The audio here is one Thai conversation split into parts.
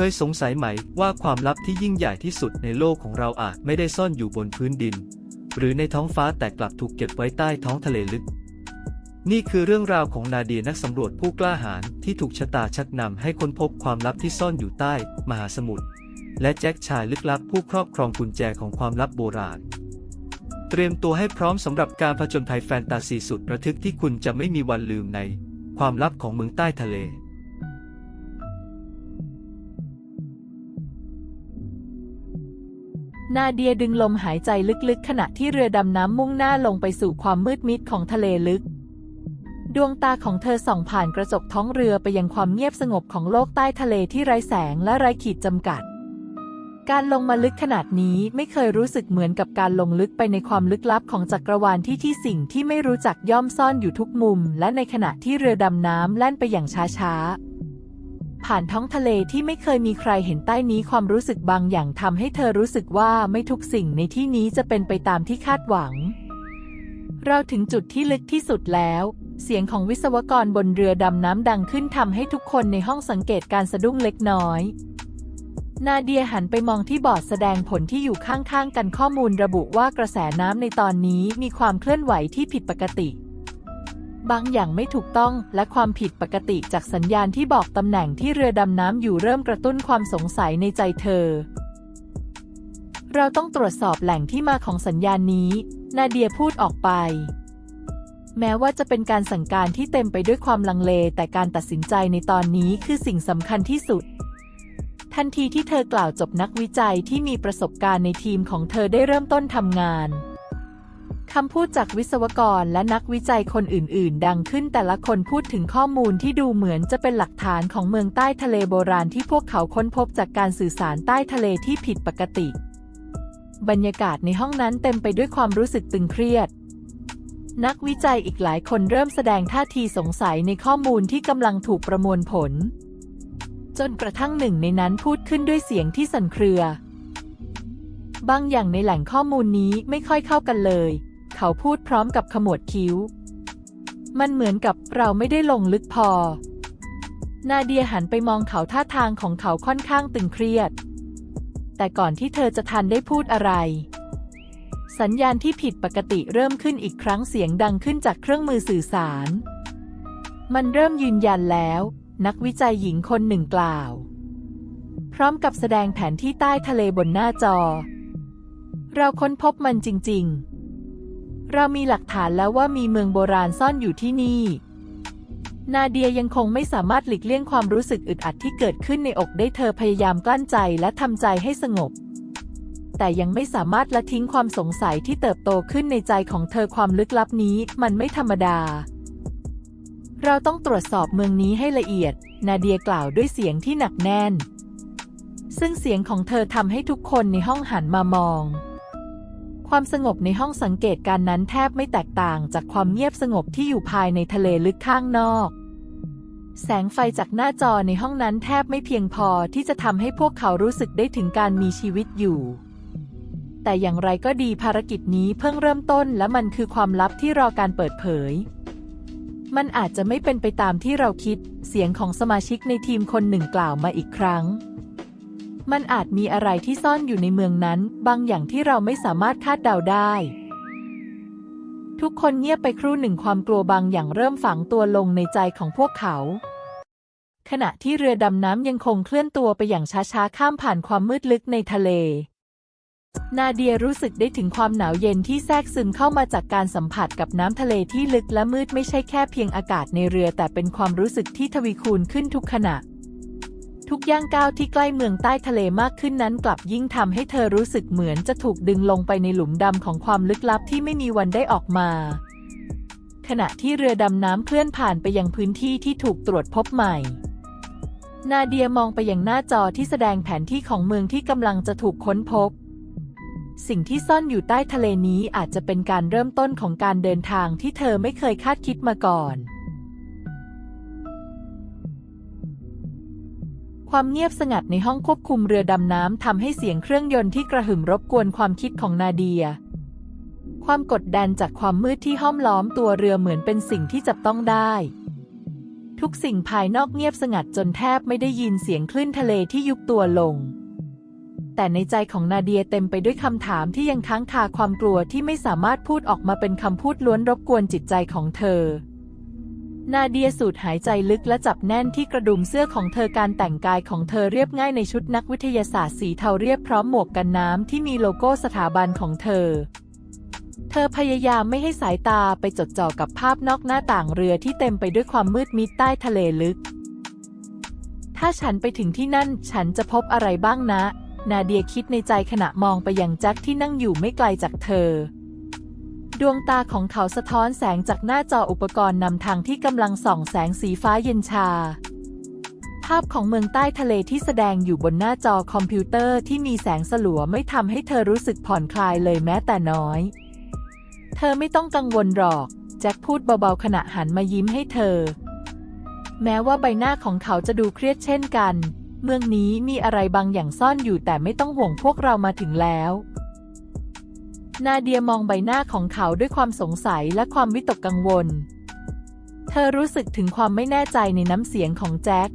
คยสงสัยไหมว่าความลับที่ยิ่งใหญ่ที่สุดในโลกของเราอาจไม่ได้ซ่อนอยู่บนพื้นดิน หรือในท้องฟ้าแต่กลับถูกเก็บไว้ใต้ท้องทะเลลึก นี่คือเรื่องราวของนาเดียนักสำรวจผู้กล้าหาญที่ถูกชะตาชักนำให้ค้นพบความลับที่ซ่อนอยู่ใต้ มหาสมุทรและแจ็คชายลึกลับผู้ครอบครองกุญแจของความลับโบราณ เตรียมตัวให้พร้อมสำหรับการผจญภัยแฟนตาซีสุดระทึกที่คุณจะไม่มีวันลืมใน ความลับของเมืองใต้ทะเล นาเดียดึงลมหายใจลึกๆ ขณะที่เรือดำน้ำมุ่งหน้าลงไปสู่ความมืดมิดของทะเลลึก ดวงตาของเธอส่องผ่านกระจกท้องเรือไปยังความเงียบสงบของโลกใต้ทะเลที่ไร้แสงและไร้ขีดจำกัด การลงมาลึกขนาดนี้ไม่เคยรู้สึกเหมือนกับการลงลึกไปในความลึกลับของจักรวาลที่ที่สิ่งที่ไม่รู้จักย่อมซ่อนอยู่ทุกมุม และในขณะที่เรือดำน้ำแล่นไปอย่างช้าๆ ผ่านท้องทะเลที่ไม่เคยมีใครเห็นใต้นี้ความรู้สึกบางอย่างทำให้เธอรู้สึกว่าไม่ทุกสิ่งในที่นี้จะเป็นไปตามที่คาดหวัง เราถึงจุดที่ลึกที่สุดแล้ว เสียงของวิศวกรบนเรือดำน้ำดังขึ้นทำให้ทุกคนในห้องสังเกตการสะดุ้งเล็กน้อย นาเดียหันไปมองที่บอร์ดแสดงผลที่อยู่ข้างๆกันข้อมูลระบุว่ากระแสน้ำในตอนนี้มีความเคลื่อนไหวที่ผิดปกติ บางอย่างไม่ถูกต้อง และความผิดปกติจากสัญญาณที่บอกตำแหน่งที่เรือดำน้ำอยู่เริ่มกระตุ้นความสงสัยในใจเธอ เราต้องตรวจสอบแหล่งที่มาของสัญญาณนี้ นาเดียพูดออกไป แม้ว่าจะเป็นการสั่งการที่เต็มไปด้วยความลังเล แต่การตัดสินใจในตอนนี้คือสิ่งสำคัญที่สุดทันทีที่เธอกล่าวจบนักวิจัยที่มีประสบการณ์ในทีมของเธอได้เริ่มต้นทำงาน คำพูดจากวิศวกรและนักวิจัยคนอื่น ๆ ดังขึ้นแต่ละคนพูดถึงข้อมูลที่ดูเหมือนจะเป็นหลักฐานของเมืองใต้ทะเลโบราณที่พวกเขาค้นพบจากการสื่อสารใต้ทะเลที่ผิดปกติ บรรยากาศในห้องนั้นเต็มไปด้วยความรู้สึกตึงเครียด นักวิจัยอีกหลายคนเริ่มแสดงท่าทีสงสัยในข้อมูลที่กำลังถูกประมวลผล จนกระทั่งหนึ่งในนั้นพูดขึ้นด้วยเสียงที่สั่นเครือบางอย่างในแหล่งข้อมูลนี้ไม่ค่อยเข้ากันเลย เขาพูดพร้อมกับขมวดคิ้ว มันเหมือนกับเราไม่ได้ลงลึกพอ นาเดียหันไปมองเขาท่าทางของเขาค่อนข้างตึงเครียด แต่ก่อนที่เธอจะทันได้พูดอะไร สัญญาณที่ผิดปกติเริ่มขึ้นอีกครั้งเสียงดังขึ้นจากเครื่องมือสื่อสาร มันเริ่มยืนยันแล้ว นักวิจัยหญิงคนหนึ่งกล่าว พร้อมกับแสดงแผนที่ใต้ทะเลบนหน้าจอ เราค้นพบมันจริง ๆ เรามีหลักฐานแล้วว่ามีเมืองโบราณซ่อนอยู่ที่นี่ นาเดียยังคงไม่สามารถหลีกเลี่ยงความรู้สึกอึดอัดที่เกิดขึ้นในอกได้เธอพยายามกลั้นใจและทำใจให้สงบ แต่ยังไม่สามารถละทิ้งความสงสัยที่เติบโตขึ้นในใจของเธอความลึกลับนี้มันไม่ธรรมดา เราต้องตรวจสอบเมืองนี้ให้ละเอียด นาเดียกล่าวด้วยเสียงที่หนักแน่น ซึ่งเสียงของเธอทำให้ทุกคนในห้องหันมามอง ความสงบในห้องสังเกตการนั้นแทบไม่แตกต่างจากความเงียบสงบที่อยู่ภายในทะเลลึกข้างนอก แสงไฟจากหน้าจอในห้องนั้นแทบไม่เพียงพอที่จะทำให้พวกเขารู้สึกได้ถึงการมีชีวิตอยู่ แต่อย่างไรก็ดีภารกิจนี้เพิ่งเริ่มต้นและมันคือความลับที่รอการเปิดเผย มันอาจจะไม่เป็นไปตามที่เราคิด เสียงของสมาชิกในทีมคนหนึ่งกล่าวมาอีกครั้ง มันอาจมีอะไรที่ซ่อนอยู่ในเมืองนั้น บางอย่างที่เราไม่สามารถคาดเดาได้ ทุกคนเงียบไปครู่หนึ่งความกลัวบางอย่างเริ่มฝังตัวลงในใจของพวกเขา ขณะที่เรือดำน้ำยังคงเคลื่อนตัวไปอย่างช้าๆ ข้ามผ่านความมืดลึกในทะเล นาเดียรู้สึกได้ถึงความหนาวเย็นที่แทรกซึมเข้ามาจากการสัมผัสกับน้ำทะเลที่ลึกและมืดไม่ใช่แค่เพียงอากาศในเรือ แต่เป็นความรู้สึกที่ทวีคูณขึ้นทุกขณะ ทุกย่างก้าวที่ใกล้เมืองใต้ทะเลมากขึ้นนั้นกลับยิ่งทำให้เธอรู้สึกเหมือนจะถูกดึงลงไปในหลุมดำของความลึกลับที่ไม่มีวันได้ออกมา ขณะที่เรือดำน้ำเคลื่อนผ่านไปยังพื้นที่ที่ถูกตรวจพบใหม่ นาเดียมองไปยังหน้าจอที่แสดงแผนที่ของเมืองที่กำลังจะถูกค้นพบ สิ่งที่ซ่อนอยู่ใต้ทะเลนี้อาจจะเป็นการเริ่มต้นของการเดินทางที่เธอไม่เคยคาดคิดมาก่อน ความเงียบสงัดในห้องควบคุมเรือดำน้ำทำให้เสียงเครื่องยนต์ที่กระหึ่มรบกวนความคิดของนาเดีย ความกดดันจากความมืดที่ห้อมล้อมตัวเรือเหมือนเป็นสิ่งที่จับต้องได้ ทุกสิ่งภายนอกเงียบสงัดจนแทบไม่ได้ยินเสียงคลื่นทะเลที่ยุบตัวลง แต่ในใจของนาเดียเต็มไปด้วยคำถามที่ยังค้างคาความกลัวที่ไม่สามารถพูดออกมาเป็นคำพูดล้วนรบกวนจิตใจของเธอ นาเดียสูดหายใจลึกและจับแน่นที่กระดุมเสื้อของเธอการแต่งกายของเธอเรียบง่ายในชุดนักวิทยาศาสตร์สีเทาเรียบพร้อมหมวกกันน้ำที่มีโลโก้สถาบันของเธอ เธอพยายามไม่ให้สายตาไปจดจ่อกับภาพนอกหน้าต่างเรือที่เต็มไปด้วยความมืดมิดใต้ทะเลลึก ถ้าฉันไปถึงที่นั่นฉันจะพบอะไรบ้างนะ นาเดียคิดในใจขณะมองไปยังแจ็คที่นั่งอยู่ไม่ไกลจากเธอ ดวงตาของเขาสะท้อนแสงจากหน้าจออุปกรณ์นำทางที่กำลังส่องแสงสีฟ้าเย็นชา ภาพของเมืองใต้ทะเลที่แสดงอยู่บนหน้าจอคอมพิวเตอร์ที่มีแสงสลัวไม่ทำให้เธอรู้สึกผ่อนคลายเลยแม้แต่น้อย เธอไม่ต้องกังวลหรอก แจ็คพูดเบาๆขณะหันมายิ้มให้เธอ แม้ว่าใบหน้าของเขาจะดูเครียดเช่นกัน เมืองนี้มีอะไรบางอย่างซ่อนอยู่แต่ไม่ต้องห่วงพวกเรามาถึงแล้ว นาเดียมองใบหน้าของเขาด้วยความสงสัยและความวิตกกังวล เธอรู้สึกถึงความไม่แน่ใจในน้ำเสียงของแจ็ค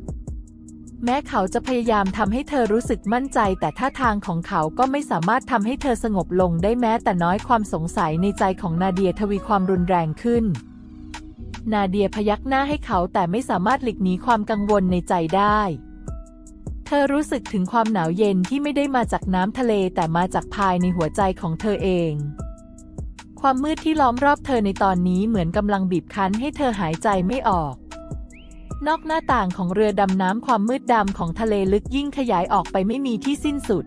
แม้เขาจะพยายามทำให้เธอรู้สึกมั่นใจ แต่ท่าทางของเขาก็ไม่สามารถทำให้เธอสงบลงได้แม้แต่น้อยความสงสัยในใจของนาเดียทวีความรุนแรงขึ้น นาเดียพยักหน้าให้เขาแต่ไม่สามารถหลีกหนีความกังวลในใจได้ เธอรู้สึกถึงความหนาวเย็นที่ไม่ได้มาจากน้ำทะเลแต่มาจากภายในหัวใจของเธอเอง ความมืดที่ล้อมรอบเธอในตอนนี้เหมือนกำลังบีบคั้นให้เธอหายใจไม่ออก นอกหน้าต่างของเรือดำน้ำความมืดดำของทะเลลึกยิ่งขยายออกไปไม่มีที่สิ้นสุด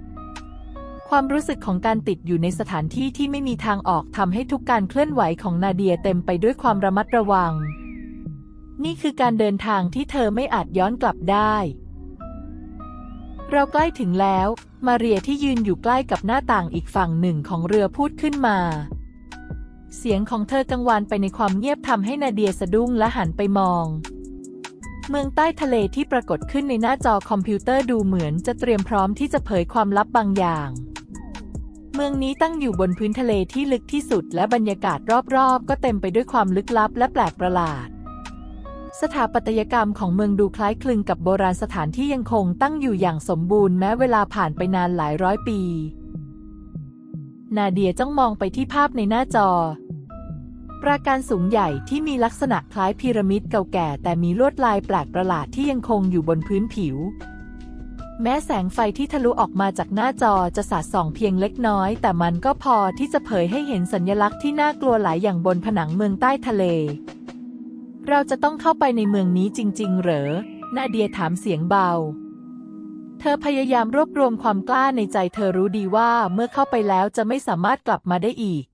ความรู้สึกของการติดอยู่ในสถานที่ที่ไม่มีทางออกทำให้ทุกการเคลื่อนไหวของนาเดียเต็มไปด้วยความระมัดระวัง นี่คือการเดินทางที่เธอไม่อาจย้อนกลับได้ เราใกล้ถึงแล้ว มาเรียที่ยืนอยู่ใกล้กับหน้าต่างอีกฝั่งหนึ่งของเรือพูดขึ้นมา เสียงของเธอกังวานไปในความเงียบทำให้นาเดียสะดุ้งและหันไปมอง เมืองใต้ทะเลที่ปรากฏขึ้นในหน้าจอคอมพิวเตอร์ดูเหมือนจะเตรียมพร้อมที่จะเผยความลับบางอย่าง เมืองนี้ตั้งอยู่บนพื้นทะเลที่ลึกที่สุดและบรรยากาศรอบๆ ก็เต็มไปด้วยความลึกลับและแปลกประหลาด สถาปัตยกรรมของเมืองดูคล้ายคลึงกับโบราณสถานที่ยังคงตั้งอยู่อย่างสมบูรณ์แม้เวลาผ่านไปนานหลายร้อยปี นาเดียจ้องมองไปที่ภาพในหน้าจอ ปราการสูงใหญ่ที่มีลักษณะคล้ายพีระมิดเก่าแก่ แต่มีลวดลายแปลกประหลาดที่ยังคงอยู่บนพื้นผิว แม้แสงไฟที่ทะลุออกมาจากหน้าจอจะสาดส่องเพียงเล็กน้อย แต่มันก็พอที่จะเผยให้เห็นสัญลักษณ์ที่น่ากลัวหลายอย่างบนผนังเมืองใต้ทะเล เราจะต้องเข้าไปในเมืองนี้จริง ๆ เหรอ นาเดียถามเสียงเบา เธอพยายามรวบรวมความกล้าในใจเธอรู้ดีว่าเมื่อเข้าไปแล้วจะไม่สามารถกลับมาได้อีก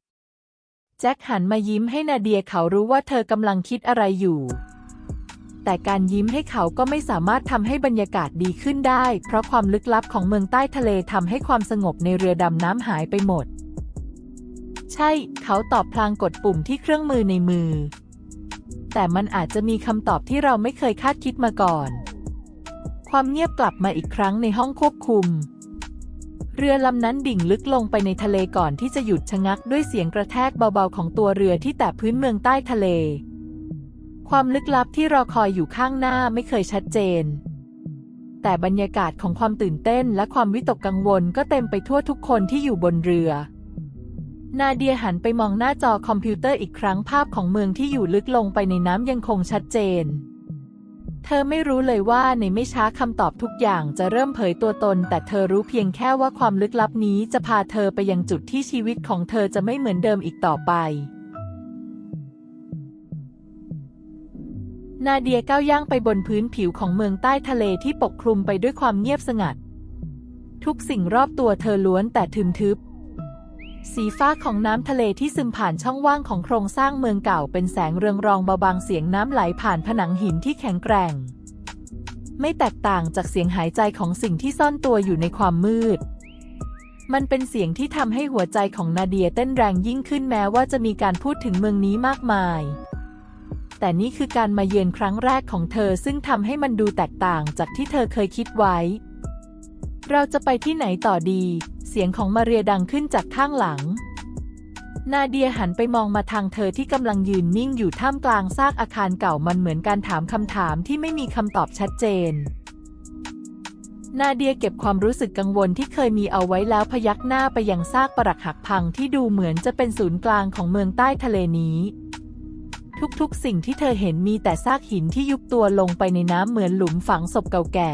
แจ็คหันมายิ้มให้นาเดียเขารู้ว่าเธอกำลังคิดอะไรอยู่ แต่การยิ้มให้เขาก็ไม่สามารถทำให้บรรยากาศดีขึ้นได้ เพราะความลึกลับของเมืองใต้ทะเลทำให้ความสงบในเรือดำน้ำหายไปหมด ใช่ เขาตอบพลางกดปุ่มที่เครื่องมือในมือ แต่มันอาจจะมีคำตอบที่เราไม่เคยคาดคิดมาก่อน ความเงียบกลับมาอีกครั้งในห้องควบคุม เรือลำนั้นดิ่งลึกลงไปในทะเลก่อนที่จะหยุดชะงักด้วยเสียงกระแทกเบาๆของตัวเรือที่แตะพื้นเมืองใต้ทะเล ความลึกลับที่รอคอยอยู่ข้างหน้าไม่เคยชัดเจน แต่บรรยากาศของความตื่นเต้นและความวิตกกังวลก็เต็มไปทั่วทุกคนที่อยู่บนเรือ นาเดียหันไปมองหน้าจอคอมพิวเตอร์อีกครั้งภาพของเมืองที่อยู่ลึกลงไปในน้ำยังคงชัดเจน เธอไม่รู้เลยว่าในไม่ช้าคำตอบทุกอย่างจะเริ่มเผยตัวตน แต่เธอรู้เพียงแค่ว่าความลึกลับนี้จะพาเธอไปยังจุดที่ชีวิตของเธอจะไม่เหมือนเดิมอีกต่อไป นาเดียก้าวย่างไปบนพื้นผิวของเมืองใต้ทะเลที่ปกคลุมไปด้วยความเงียบสงัด ทุกสิ่งรอบตัวเธอล้วนแต่ทึมทึบ สีฟ้าของน้ำทะเลที่ซึมผ่านช่องว่างของโครงสร้างเมืองเก่าเป็นแสงเรืองรองเบาบางเสียงน้ำไหลผ่านผนังหินที่แข็งแกร่ง ไม่แตกต่างจากเสียงหายใจของสิ่งที่ซ่อนตัวอยู่ในความมืด มันเป็นเสียงที่ทำให้หัวใจของนาเดียเต้นแรงยิ่งขึ้นแม้ว่าจะมีการพูดถึงเมืองนี้มากมาย แต่นี่คือการมาเยือนครั้งแรกของเธอซึ่งทำให้มันดูแตกต่างจากที่เธอเคยคิดไว้ เราจะไปที่ไหนต่อดี เสียงของมาเรียดังขึ้นจากข้างหลัง นาเดียหันไปมองมาทางเธอที่กำลังยืนนิ่งอยู่ท่ามกลางซากอาคารเก่ามันเหมือนการถามคำถามที่ไม่มีคำตอบชัดเจน นาเดียเก็บความรู้สึกกังวลที่เคยมีเอาไว้แล้วพยักหน้าไปยังซากปรักหักพังที่ดูเหมือนจะเป็นศูนย์กลางของเมืองใต้ทะเลนี้ทุกๆ สิ่งที่เธอเห็นมีแต่ซากหินที่ยุบตัวลงไปในน้ำเหมือนหลุมฝังศพเก่าแก่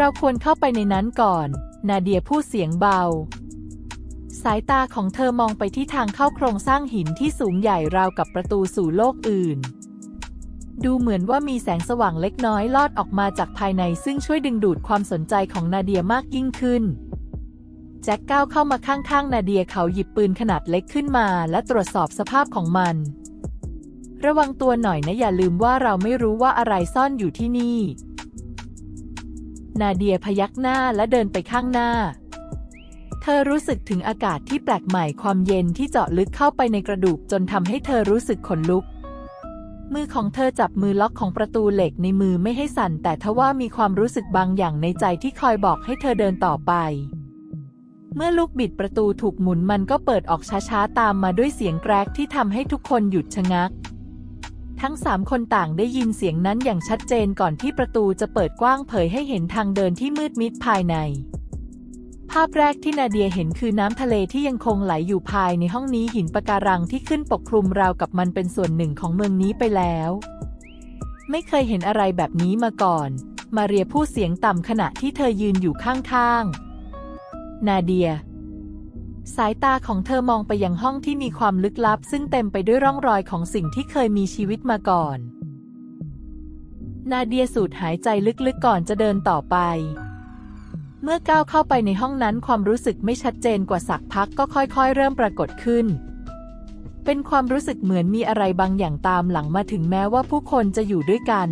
เราควรเข้าไปในนั้นก่อน นาเดียพูดเสียงเบา สายตาของเธอมองไปที่ทางเข้าโครงสร้างหินที่สูงใหญ่ราวกับประตูสู่โลกอื่น ดูเหมือนว่ามีแสงสว่างเล็กน้อยลอดออกมาจากภายในซึ่งช่วยดึงดูดความสนใจของนาเดียมากยิ่งขึ้นแจ็คก้าวเข้ามาข้างๆ นาเดียเขาหยิบปืนขนาดเล็กขึ้นมาและตรวจสอบสภาพของมัน ระวังตัวหน่อยนะอย่าลืมว่าเราไม่รู้ว่าอะไรซ่อนอยู่ที่นี่ นาเดียพยักหน้าและเดินไปข้างหน้า เธอรู้สึกถึงอากาศที่แปลกใหม่ความเย็นที่เจาะลึกเข้าไปในกระดูกจนทำให้เธอรู้สึกขนลุก มือของเธอจับมือล็อกของประตูเหล็กในมือไม่ให้สั่น แต่ทว่ามีความรู้สึกบางอย่างในใจที่คอยบอกให้เธอเดินต่อไป เมื่อลูกบิดประตูถูกหมุนมันก็เปิดออกช้าๆตามมาด้วยเสียงแกรกที่ทำให้ทุกคนหยุดชะงัก ทั้งสามคนต่างได้ยินเสียงนั้นอย่างชัดเจนก่อนที่ประตูจะเปิดกว้างเผยให้เห็นทางเดินที่มืดมิดภายใน ภาพแรกที่นาเดียเห็นคือน้ำทะเลที่ยังคงไหลอยู่ภายในห้องนี้หินปะการังที่ขึ้นปกคลุมราวกับมันเป็นส่วนหนึ่งของเมืองนี้ไปแล้ว ไม่เคยเห็นอะไรแบบนี้มาก่อน มาเรียพูดเสียงต่ำขณะที่เธอยืนอยู่ข้างๆ นาเดีย สายตาของเธอมองไปยังห้องที่มีความลึกลับ ซึ่งเต็มไปด้วยร่องรอยของสิ่งที่เคยมีชีวิตมาก่อน นาเดียสูดหายใจลึกๆก่อนจะเดินต่อไป เมื่อก้าวเข้าไปในห้องนั้นความรู้สึกไม่ชัดเจนกว่าสักพักก็ค่อยๆ เริ่มปรากฏขึ้น เป็นความรู้สึกเหมือนมีอะไรบางอย่างตามหลังมาถึงแม้ว่าผู้คนจะอยู่ด้วยกัน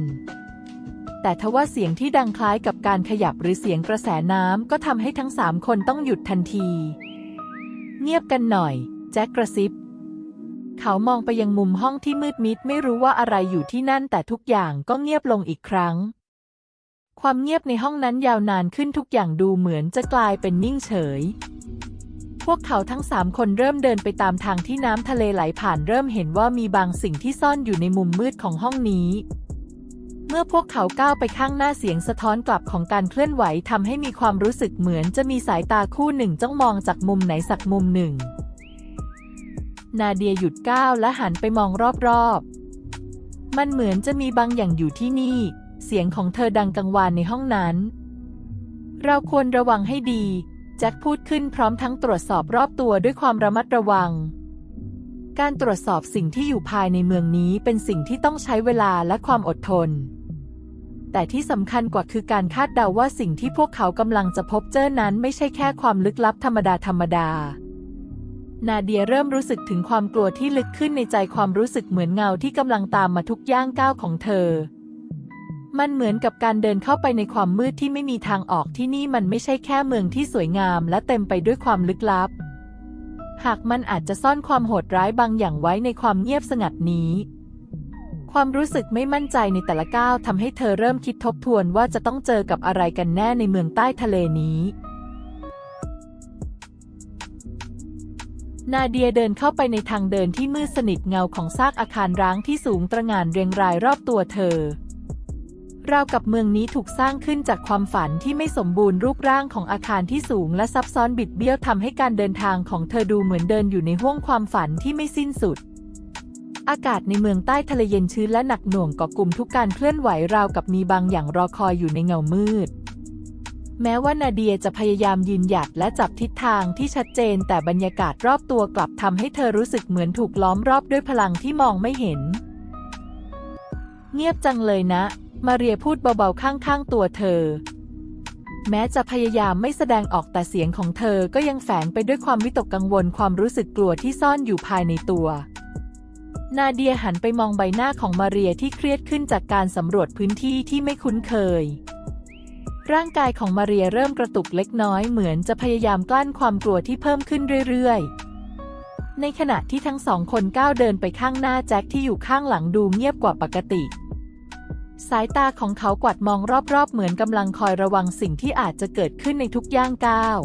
แต่ทว่าเสียงที่ดังคล้ายกับการขยับหรือเสียงกระแสน้ำก็ทำให้ทั้งสามคนต้องหยุดทันที เงียบกันหน่อย แจ็คกระซิบ เขามองไปยังมุมห้องที่มืดมิดไม่รู้ว่าอะไรอยู่ที่นั่นแต่ทุกอย่างก็เงียบลงอีกครั้ง ความเงียบในห้องนั้นยาวนานขึ้นทุกอย่างดูเหมือนจะกลายเป็นนิ่งเฉย พวกเขาทั้งสามคนเริ่มเดินไปตามทางที่น้ำทะเลไหลผ่านเริ่มเห็นว่ามีบางสิ่งที่ซ่อนอยู่ในมุมมืดของห้องนี้ มื่อพวกเขาก้าวไปข้างหน้าเสียงสะท้อนกลับของการเคลื่อนไหวทำให้มีความรู้สึกเหมือนจะมีสายตาคู่หนึ่งจ้องมองจากมุมไหนสักมุมหนึ่ง นาเดียหยุดก้าวและหันไปมองรอบๆ มันเหมือนจะมีบางอย่างอยู่ที่นี่ เสียงของเธอดังกังวานในห้องนั้น เราควรระวังให้ดี แจ็คพูดขึ้นพร้อมทั้งตรวจสอบรอบตัวด้วยความระมัดระวังการตรวจสอบสิ่งที่อยู่ภายในเมืองนี้เป็นสิ่งที่ต้องใช้เวลาและความอดทน แต่ที่สำคัญกว่าคือการคาดเดาว่าสิ่งที่พวกเขากำลังจะพบเจอนั้นไม่ใช่แค่ความลึกลับธรรมดาธรรมดา นาเดียเริ่มรู้สึกถึงความกลัวที่ลึกขึ้นในใจความรู้สึกเหมือนเงาที่กำลังตามมาทุกย่างก้าวของเธอ มันเหมือนกับการเดินเข้าไปในความมืดที่ไม่มีทางออกที่นี่มันไม่ใช่แค่เมืองที่สวยงามและเต็มไปด้วยความลึกลับ หากมันอาจจะซ่อนความโหดร้ายบางอย่างไว้ในความเงียบสงัดนี้ ความรู้สึกไม่มั่นใจในแต่ละก้าวทำให้เธอเริ่มคิดทบทวนว่าจะต้องเจอกับอะไรกันแน่ในเมืองใต้ทะเลนี้ นาเดียเดินเข้าไปในทางเดินที่มืดสนิทเงาของซากอาคารร้างที่สูงตระหง่านเรียงรายรอบตัวเธอราวกับเมืองนี้ถูกสร้างขึ้นจากความฝันที่ไม่สมบูรณ์รูปร่างของอาคารที่สูงและซับซ้อนบิดเบี้ยวทำให้การเดินทางของเธอดูเหมือนเดินอยู่ในห้วงความฝันที่ไม่สิ้นสุด อากาศในเมืองใต้ทะเลเย็นชื้นและหนักหน่วงก่อกลุ่มทุกการเคลื่อนไหวราวกับมีบางอย่างรอคอยอยู่ในเงามืด แม้ว่านาเดียจะพยายามยืนหยัดและจับทิศทางที่ชัดเจน แต่บรรยากาศรอบตัวกลับทำให้เธอรู้สึกเหมือนถูกล้อมรอบด้วยพลังที่มองไม่เห็น เงียบจังเลยนะ มาเรียพูดเบาๆข้างๆตัวเธอ แม้จะพยายามไม่แสดงออกแต่เสียงของเธอก็ยังแฝงไปด้วยความวิตกกังวลความรู้สึกกลัวที่ซ่อนอยู่ภายในตัว นาเดียหันไปมองใบหน้าของมาเรียที่เครียดขึ้นจากการสำรวจพื้นที่ที่ไม่คุ้นเคย ร่างกายของมาเรียเริ่มกระตุกเล็กน้อยเหมือนจะพยายามกลั้นความกลัวที่เพิ่มขึ้นเรื่อยๆ ในขณะที่ทั้งสองคนก้าวเดินไปข้างหน้าแจ็คที่อยู่ข้างหลังดูเงียบกว่าปกติ สายตาของเขากวาดมองรอบๆ เหมือนกำลังคอยระวังสิ่งที่อาจจะเกิดขึ้นในทุกย่างก้าว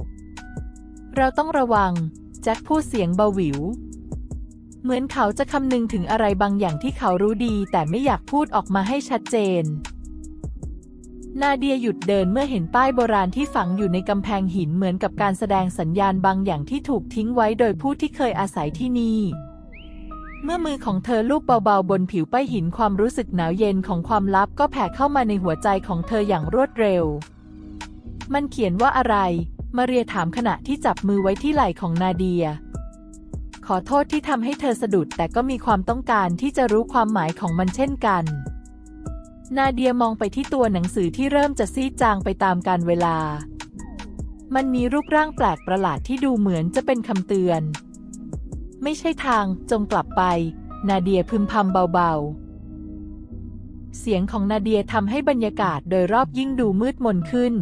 เราต้องระวัง แจ็คพูดเสียงเบาหวิว เหมือนเขาจะคำนึงถึงอะไรบางอย่างที่เขารู้ดี แต่ไม่อยากพูดออกมาให้ชัดเจน นาเดียหยุดเดินเมื่อเห็นป้ายโบราณที่ฝังอยู่ในกำแพงหินเหมือนกับการแสดงสัญญาณบางอย่างที่ถูกทิ้งไว้โดยผู้ที่เคยอาศัยที่นี่ เมื่อมือของเธอลูบเบาๆ บนผิวป้ายหินความรู้สึกหนาวเย็นของความลับก็แผ่เข้ามาในหัวใจของเธออย่างรวดเร็ว มันเขียนว่าอะไร มาเรียถามขณะที่จับมือไว้ที่ไหล่ของนาเดีย ขอโทษที่ทำให้เธอสะดุดแต่ก็มีความต้องการที่จะรู้ความหมายของมันเช่นกัน นาเดียมองไปที่ตัวหนังสือที่เริ่มจะซีดจางไปตามกาลเวลา มันมีรูปร่างแปลกประหลาดที่ดูเหมือนจะเป็นคำเตือน ไม่ใช่ทางจงกลับไป นาเดียพึมพำเบาๆ เสียงของนาเดียทำให้บรรยากาศโดยรอบยิ่งดูมืดมนขึ้น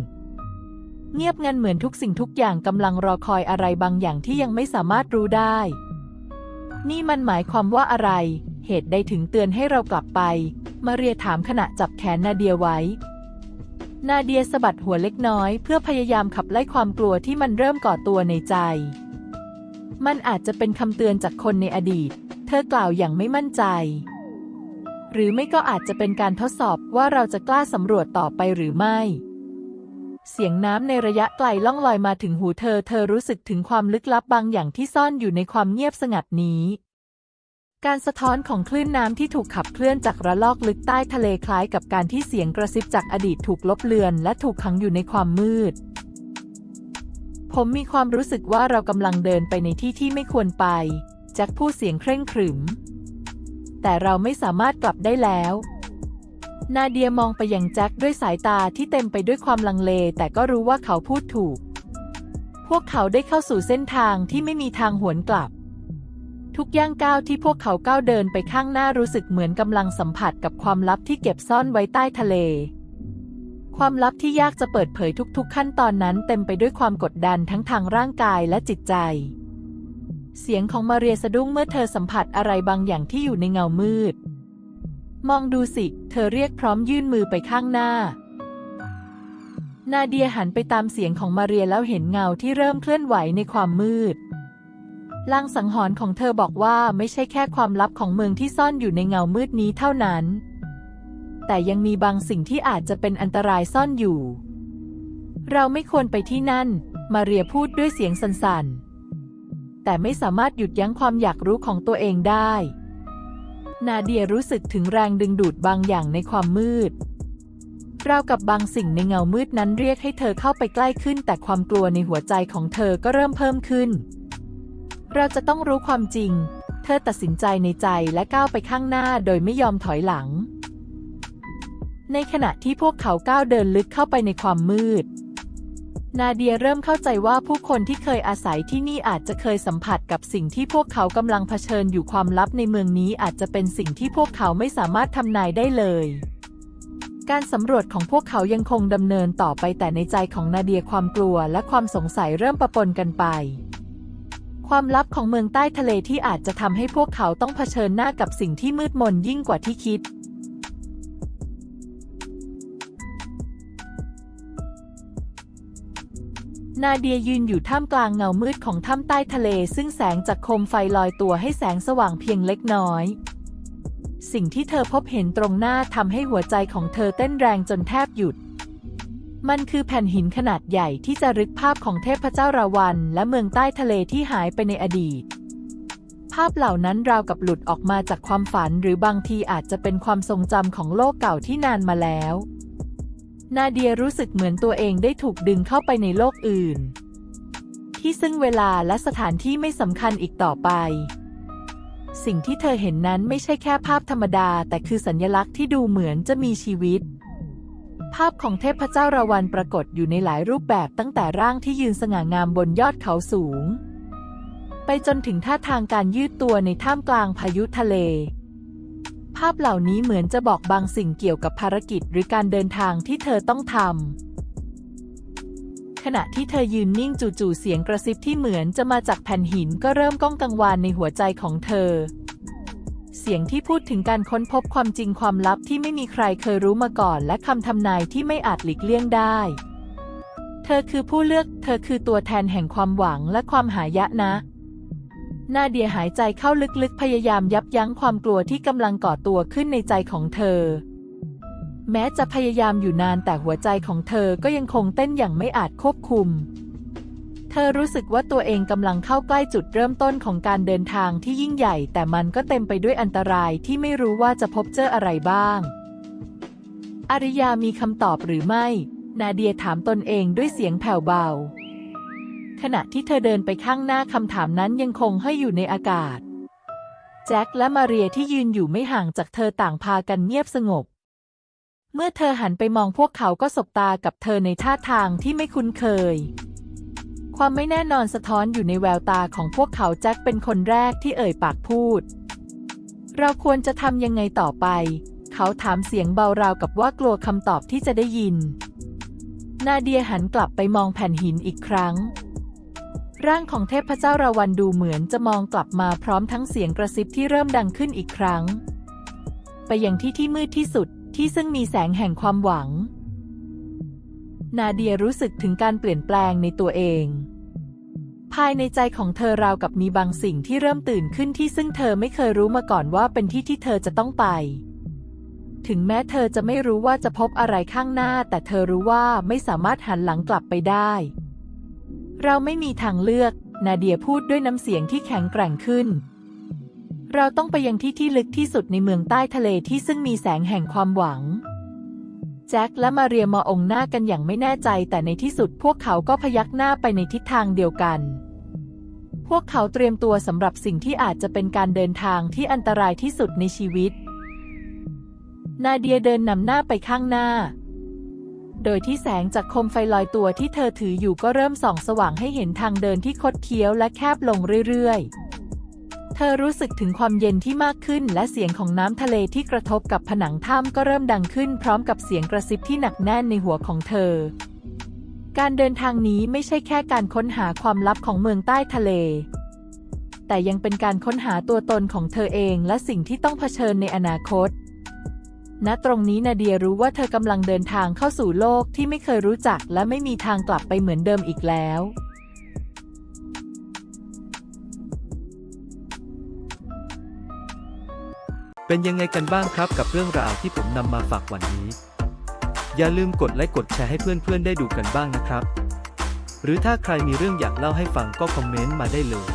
เงียบงันเหมือนทุกสิ่งทุกอย่างกำลังรอคอยอะไรบางอย่างที่ยังไม่สามารถรู้ได้ นี่มันหมายความว่าอะไร เหตุใดถึงเตือนให้เรากลับไป มาเรียถามขณะจับแขนนาเดียไว้ นาเดียสะบัดหัวเล็กน้อย เพื่อพยายามขับไล่ความกลัวที่มันเริ่มก่อตัวในใจ มันอาจจะเป็นคำเตือนจากคนในอดีต เธอกล่าวอย่างไม่มั่นใจ หรือไม่ก็อาจจะเป็นการทดสอบว่าเราจะกล้าสำรวจต่อไปหรือไม่ เสียงน้ำในระยะไกลล่องลอยมาถึงหูเธอ เธอรู้สึกถึงความลึกลับบางอย่างที่ซ่อนอยู่ในความเงียบสงัดนี้ การสะท้อนของคลื่นน้ำที่ถูกขับเคลื่อนจากระลอกลึกใต้ทะเลคล้ายกับการที่เสียงกระซิบจากอดีตถูกลบเลือน และถูกขังอยู่ในความมืด ผมมีความรู้สึกว่าเรากำลังเดินไปในที่ที่ไม่ควรไปแจ็คพูดเสียงเคร่งขรึม แต่เราไม่สามารถกลับได้แล้ว นาเดียมองไปยังแจ็คด้วยสายตาที่เต็มไปด้วยความลังเล แต่ก็รู้ว่าเขาพูดถูก พวกเขาได้เข้าสู่เส้นทางที่ไม่มีทางหวนกลับ ทุกย่างก้าวที่พวกเขาก้าวเดินไปข้างหน้ารู้สึกเหมือนกำลังสัมผัสกับความลับที่เก็บซ่อนไว้ใต้ทะเล ความลับที่ยากจะเปิดเผยทุก ๆ ขั้นตอนนั้นเต็มไปด้วยความกดดันทั้งทางร่างกายและจิตใจ เสียงของมาเรียสะดุ้งเมื่อเธอสัมผัสอะไรบางอย่างที่อยู่ในเงามืด มองดูสิ เธอเรียกพร้อมยื่นมือไปข้างหน้า นาเดียหันไปตามเสียงของมาเรียแล้วเห็นเงาที่เริ่มเคลื่อนไหวในความมืดลางสังหรณ์ของเธอบอกว่าไม่ใช่แค่ความลับของเมืองที่ซ่อนอยู่ในเงามืดนี้เท่านั้น แต่ยังมีบางสิ่งที่อาจจะเป็นอันตรายซ่อนอยู่ เราไม่ควรไปที่นั่น มาเรียพูดด้วยเสียงสั่นๆ แต่ไม่สามารถหยุดยั้งความอยากรู้ของตัวเองได้ นาเดียรู้สึกถึงแรงดึงดูดบางอย่างในความมืด ราวกับบางสิ่งในเงามืดนั้นเรียกให้เธอเข้าไปใกล้ขึ้น แต่ความกลัวในหัวใจของเธอก็เริ่มเพิ่มขึ้น เราจะต้องรู้ความจริง เธอตัดสินใจในใจและก้าวไปข้างหน้าโดยไม่ยอมถอยหลัง ในขณะที่พวกเขาก้าวเดินลึกเข้าไปในความมืด นาเดียเริ่มเข้าใจว่าผู้คนที่เคยอาศัยที่นี่อาจจะเคยสัมผัสกับสิ่งที่พวกเขากำลังเผชิญอยู่ความลับในเมืองนี้อาจจะเป็นสิ่งที่พวกเขาไม่สามารถทำนายได้เลย การสำรวจของพวกเขายังคงดำเนินต่อไปแต่ในใจของนาเดียความกลัวและความสงสัยเริ่มประปนกันไป ความลับของเมืองใต้ทะเลที่อาจจะทำให้พวกเขาต้องเผชิญหน้ากับสิ่งที่มืดมนยิ่งกว่าที่คิด นาเดียยืนอยู่ท่ามกลางเงามืดของถ้ำใต้ทะเล ซึ่งแสงจากโคมไฟลอยตัวให้แสงสว่างเพียงเล็กน้อย สิ่งที่เธอพบเห็นตรงหน้าทำให้หัวใจของเธอเต้นแรงจนแทบหยุด มันคือแผ่นหินขนาดใหญ่ที่จะรึกภาพของเทพเจ้าราวัน และเมืองใต้ทะเลที่หายไปในอดีต ภาพเหล่านั้นราวกับหลุดออกมาจากความฝันหรือบางทีอาจจะเป็นความทรงจำของโลกเก่าที่นานมาแล้ว นาเดียรู้สึกเหมือนตัวเองได้ถูกดึงเข้าไปในโลกอื่น ที่ซึ่งเวลาและสถานที่ไม่สำคัญอีกต่อไป สิ่งที่เธอเห็นนั้นไม่ใช่แค่ภาพธรรมดา แต่คือสัญลักษณ์ที่ดูเหมือนจะมีชีวิต ภาพของเทพเจ้าราวันปรากฏอยู่ในหลายรูปแบบตั้งแต่ร่างที่ยืนสง่างามบนยอดเขาสูง ไปจนถึงท่าทางการยืดตัวในท่ามกลางพายุทะเล ภาพเหล่านี้เหมือนจะบอกบางสิ่งเกี่ยวกับภารกิจหรือการเดินทางที่เธอต้องทำ ขณะที่เธอยืนนิ่งจู่ๆเสียงกระซิบที่เหมือนจะมาจากแผ่นหินก็เริ่มก้องกังวานในหัวใจของเธอ เสียงที่พูดถึงการค้นพบความจริงความลับที่ไม่มีใครเคยรู้มาก่อน และคำทำนายที่ไม่อาจหลีกเลี่ยงได้ เธอคือผู้เลือก เธอคือตัวแทนแห่งความหวังและความหายะนะ นาเดียหายใจเข้าลึกๆ พยายามยับยั้งความกลัวที่กำลังก่อตัวขึ้นในใจของเธอ แม้จะพยายามอยู่นานแต่หัวใจของเธอก็ยังคงเต้นอย่างไม่อาจควบคุม เธอรู้สึกว่าตัวเองกำลังเข้าใกล้จุดเริ่มต้นของการเดินทางที่ยิ่งใหญ่ แต่มันก็เต็มไปด้วยอันตรายที่ไม่รู้ว่าจะพบเจออะไรบ้าง อาริยามีคำตอบหรือไม่ นาเดียถามตนเองด้วยเสียงแผ่วเบา ขณะที่เธอเดินไปข้างหน้าคำถามนั้นยังคงให้อยู่ในอากาศ แจ็คและมาเรียที่ยืนอยู่ไม่ห่างจากเธอต่างพากันเงียบสงบ เมื่อเธอหันไปมองพวกเขาก็สบตากับเธอในท่าทางที่ไม่คุ้นเคย ความไม่แน่นอนสะท้อนอยู่ในแววตาของพวกเขาแจ็คเป็นคนแรกที่เอ่ยปากพูด เราควรจะทำยังไงต่อไป เขาถามเสียงเบาราวกับว่ากลัวคำตอบที่จะได้ยิน นาเดียหันกลับไปมองแผ่นหินอีกครั้ง ร่างของเทพเจ้าราวันดูเหมือนจะมองกลับมาพร้อมทั้งเสียงกระซิบที่เริ่มดังขึ้นอีกครั้ง ไปยังที่ที่มืดที่สุดที่ซึ่งมีแสงแห่งความหวัง นาเดียรู้สึกถึงการเปลี่ยนแปลงในตัวเอง ภายในใจของเธอราวกับมีบางสิ่งที่เริ่มตื่นขึ้นที่ซึ่งเธอไม่เคยรู้มาก่อนว่าเป็นที่ที่เธอจะต้องไป ถึงแม้เธอจะไม่รู้ว่าจะพบอะไรข้างหน้า แต่เธอรู้ว่าไม่สามารถหันหลังกลับไปได้ เราไม่มีทางเลือก นาเดียพูดด้วยน้ำเสียงที่แข็งแกร่งขึ้น เราต้องไปยังที่ที่ลึกที่สุดในเมืองใต้ทะเลที่ซึ่งมีแสงแห่งความหวัง แจ็คและมาเรียมองหน้ากันอย่างไม่แน่ใจ แต่ในที่สุดพวกเขาก็พยักหน้าไปในทิศทางเดียวกัน พวกเขาเตรียมตัวสำหรับสิ่งที่อาจจะเป็นการเดินทางที่อันตรายที่สุดในชีวิต นาเดียเดินนำหน้าไปข้างหน้า โดยที่แสงจากโคมไฟลอยตัวที่เธอถืออยู่ก็เริ่มส่องสว่างให้เห็นทางเดินที่คดเคี้ยวและแคบลงเรื่อยๆ เธอรู้สึกถึงความเย็นที่มากขึ้นและเสียงของน้ำทะเลที่กระทบกับผนังถ้ำก็เริ่มดังขึ้นพร้อมกับเสียงกระซิบที่หนักแน่นในหัวของเธอ การเดินทางนี้ไม่ใช่แค่การค้นหาความลับของเมืองใต้ทะเลแต่ยังเป็นการค้นหาตัวตนของเธอเองและสิ่งที่ต้องเผชิญในอนาคต ณตรงนี้นาเดียรู้ว่าเธอกำลังเดินทางเข้าสู่โลกที่ไม่เคยรู้จักและไม่มีทางกลับไปเหมือนเดิมอีกแล้วเป็นยังไงกันบ้างครับกับเรื่องราวที่ผมนำมาฝากวันนี้ อย่าลืมกดไลค์กดแชร์ให้เพื่อนๆได้ดูกันบ้างนะครับ หรือถ้าใครมีเรื่องอยากเล่าให้ฟังก็คอมเมนต์มาได้เลย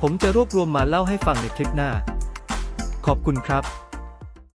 ผมจะรวบรวมมาเล่าให้ฟังในคลิปหน้า ขอบคุณครับ